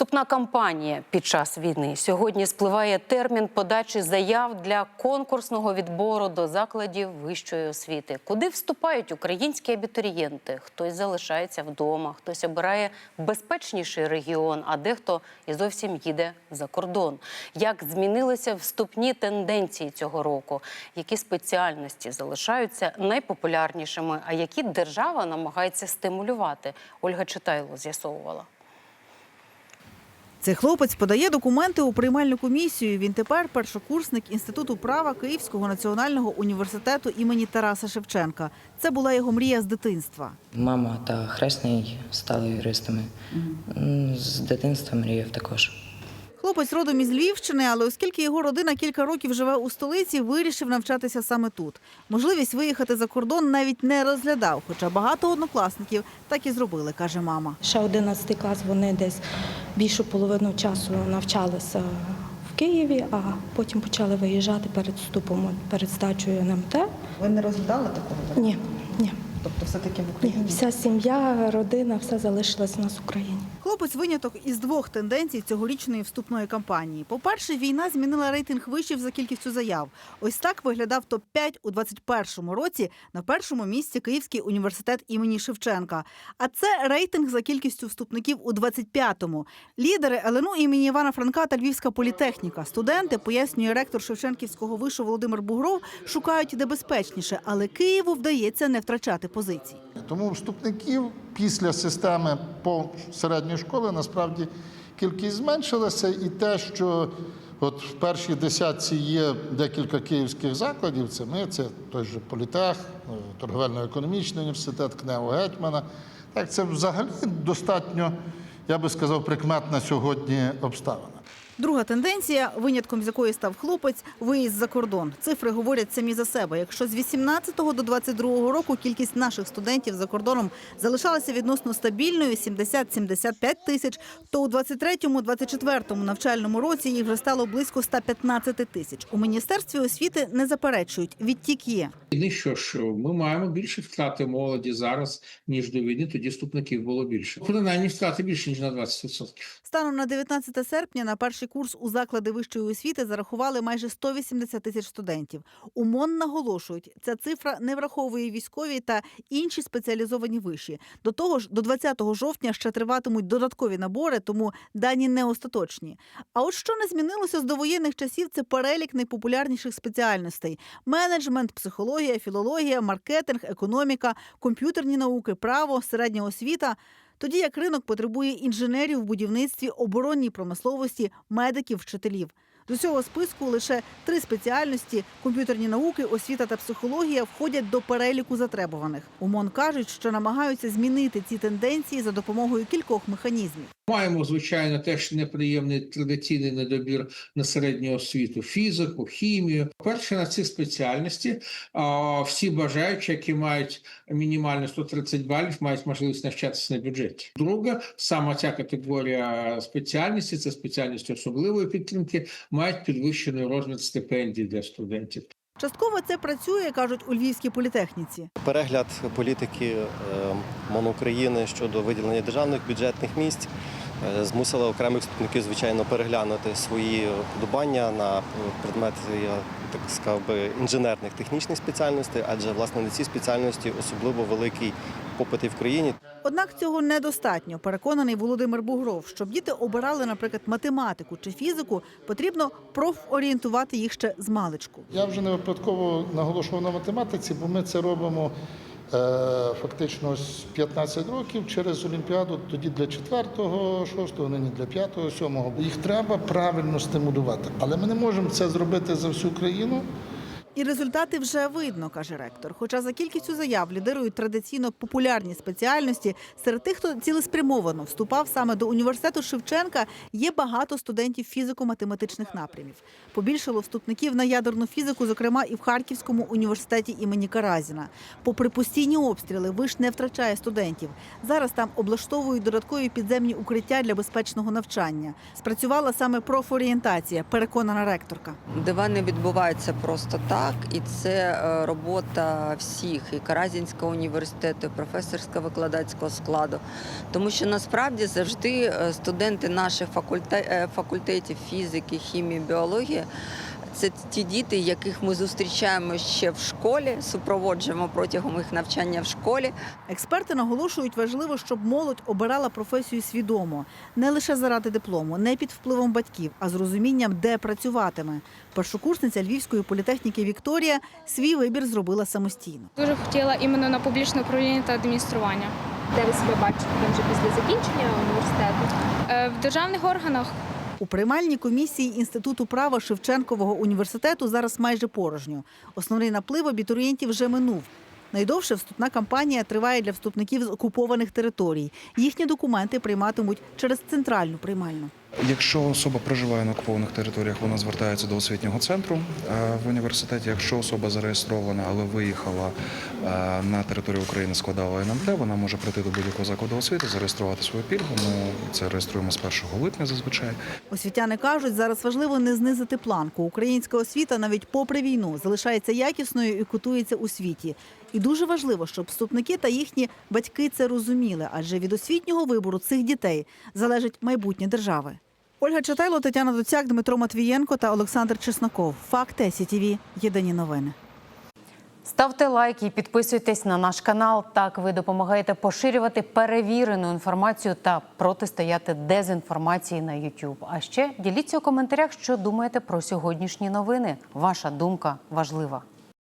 Вступна кампанія під час війни. Сьогодні спливає термін подачі заяв для конкурсного відбору до закладів вищої освіти. Куди вступають українські абітурієнти? Хтось залишається вдома, хтось обирає безпечніший регіон, а дехто і зовсім їде за кордон. Як змінилися вступні тенденції цього року? Які спеціальності залишаються найпопулярнішими, а які держава намагається стимулювати? Ольга Читайло з'ясовувала. Цей хлопець подає документи у приймальну комісію. Він тепер першокурсник інституту права Київського національного університету імені Тараса Шевченка. Це була його мрія з дитинства. Мама та хресний стали юристами. З дитинства мріяв також. Хлопець родом із Львівщини, але оскільки його родина кілька років живе у столиці, вирішив навчатися саме тут. Можливість виїхати за кордон навіть не розглядав, хоча багато однокласників так і зробили, каже мама. Ще 11 клас вони десь більшу половину часу навчалися в Києві, а потім почали виїжджати перед вступом, перед здачею НМТ. Ви не розглядали такого? Ні, ні, Тобто, все таки в ні. Вся сім'я, родина, все залишилось у нас в Україні. Хлопець виняток із двох тенденцій цьогорічної вступної кампанії. По-перше, війна змінила рейтинг вишів за кількістю заяв. Ось так виглядав топ-5 у 21-му році на першому місці Київський університет імені Шевченка. А це рейтинг за кількістю вступників у 25-му. Лідери ЛНУ імені Івана Франка та Львівська політехніка. Студенти, пояснює ректор Шевченківського вишу Володимир Бугров, шукають де безпечніше, але Києву вдається не втрачати позицій. Тому вступників після системи середньої школи насправді кількість зменшилася, і те, що от в першій десятці є декілька київських закладів, це ми, це той же політех, е, торговельно-економічний університет, КНЕУ Гетьмана. Так, це взагалі достатньо, я би сказав, прикметна сьогодні обставина. Друга тенденція, винятком з якої став хлопець, виїзд за кордон. Цифри говорять самі за себе. Якщо з 18 до 22 року кількість наших студентів за кордоном залишалася відносно стабільною 70-75 тисяч, то у 23-24 навчальному році їх вже стало близько 115 тисяч. У міністерстві освіти не заперечують, відтік є. війни, що ж ми маємо більше втрати молоді зараз, ніж до війни, тоді вступників було більше. Принаймні втрати більше, ніж на 20%. Станом на 19 серпня на перший курс у заклади вищої освіти зарахували майже 180 тисяч студентів. У МОН наголошують, ця цифра не враховує військові та інші спеціалізовані виші. До того ж, до 20 жовтня ще триватимуть додаткові набори, тому дані не остаточні. А от що не змінилося з довоєнних часів, це перелік найпопулярніших спеціальностей: менеджмент, психологія, філологія, маркетинг, економіка, комп'ютерні науки, право, середня освіта. Тоді як ринок потребує інженерів в будівництві, оборонній промисловості, медиків, вчителів. До цього списку лише три спеціальності комп'ютерні науки, освіта та психологія входять до переліку затребуваних. У МОН кажуть, що намагаються змінити ці тенденції за допомогою кількох механізмів. Маємо, звичайно, теж неприємний традиційний недобір на середню освіту, фізику, хімію. Перше на ці спеціальності всі бажаючі, які мають мінімально 130 балів, мають можливість навчатися на бюджеті. Друга, саме ця категорія спеціальності, це спеціальності особливої підтримки, мають підвищений розмір стипендій для студентів. Частково це працює, кажуть у Львівській політехніці. Перегляд політики е, МОН України щодо виділення державних бюджетних місць е, змусила окремих вступників, звичайно, переглянути свої вподобання на предмет, я так сказав би, інженерних технічних спеціальностей, адже власне на ці спеціальності особливо великий попит і в країні. Однак цього недостатньо, переконаний Володимир Бугров. Щоб діти обирали, наприклад, математику чи фізику, потрібно профорієнтувати їх ще з маличку. Я вже не випадково наголошував на математиці, бо ми це робимо е, фактично з 15 років через Олімпіаду, тоді для 4-го, 6-го, нині для 5-го, 7-го. Їх треба правильно стимулювати. Але ми не можемо це зробити за всю країну. І результати вже видно, каже ректор. Хоча за кількістю заяв лідирують традиційно популярні спеціальності, серед тих, хто цілеспрямовано вступав саме до університету Шевченка, є багато студентів фізико-математичних напрямів. Побільшало вступників на ядерну фізику, зокрема і в Харківському університеті імені Каразіна. Попри постійні обстріли, виш не втрачає студентів. Зараз там облаштовують додаткові підземні укриття для безпечного навчання. Спрацювала саме профорієнтація, переконана ректорка. Дива не відбувається просто так. Так, і це е, робота всіх, і Каразінського університету, і професорсько-викладацького складу. Тому що насправді завжди е, студенти наших е, факультетів фізики, хімії, біології. Це ті діти, яких ми зустрічаємо ще в школі, супроводжуємо протягом їх навчання в школі. Експерти наголошують, важливо, щоб молодь обирала професію свідомо, не лише заради диплому, не під впливом батьків, а з розумінням, де працюватиме. Першокурсниця Львівської політехніки Вікторія свій вибір зробила самостійно. Дуже хотіла іменно на публічне управління та адміністрування. Де ви себе бачите там вже після закінчення університету? Е, В державних органах У приймальній комісії Інституту права Шевченкового університету зараз майже порожньо. Основний наплив абітурієнтів вже минув. Найдовше вступна кампанія триває для вступників з окупованих територій. Їхні документи прийматимуть через центральну приймальну. Якщо особа проживає на окупованих територіях, вона звертається до освітнього центру е, в університеті. Якщо особа зареєстрована, але виїхала е, на територію України, складала НМТ, вона може прийти до будь-якого закладу освіти, зареєструвати свою пільгу. Ми це реєструємо з 1 липня зазвичай. Освітяни кажуть, зараз важливо не знизити планку. Українська освіта навіть попри війну залишається якісною і котується у світі. І дуже важливо, щоб вступники та їхні батьки це розуміли, адже від освітнього вибору цих дітей залежить майбутнє держави. Ольга Читайло, Тетяна Доцяк, Дмитро Матвієнко та Олександр Чесноков. Факти СІТІВІ. Єдині новини. Ставте лайк і підписуйтесь на наш канал. Так ви допомагаєте поширювати перевірену інформацію та протистояти дезінформації на YouTube. А ще діліться у коментарях, що думаєте про сьогоднішні новини. Ваша думка важлива.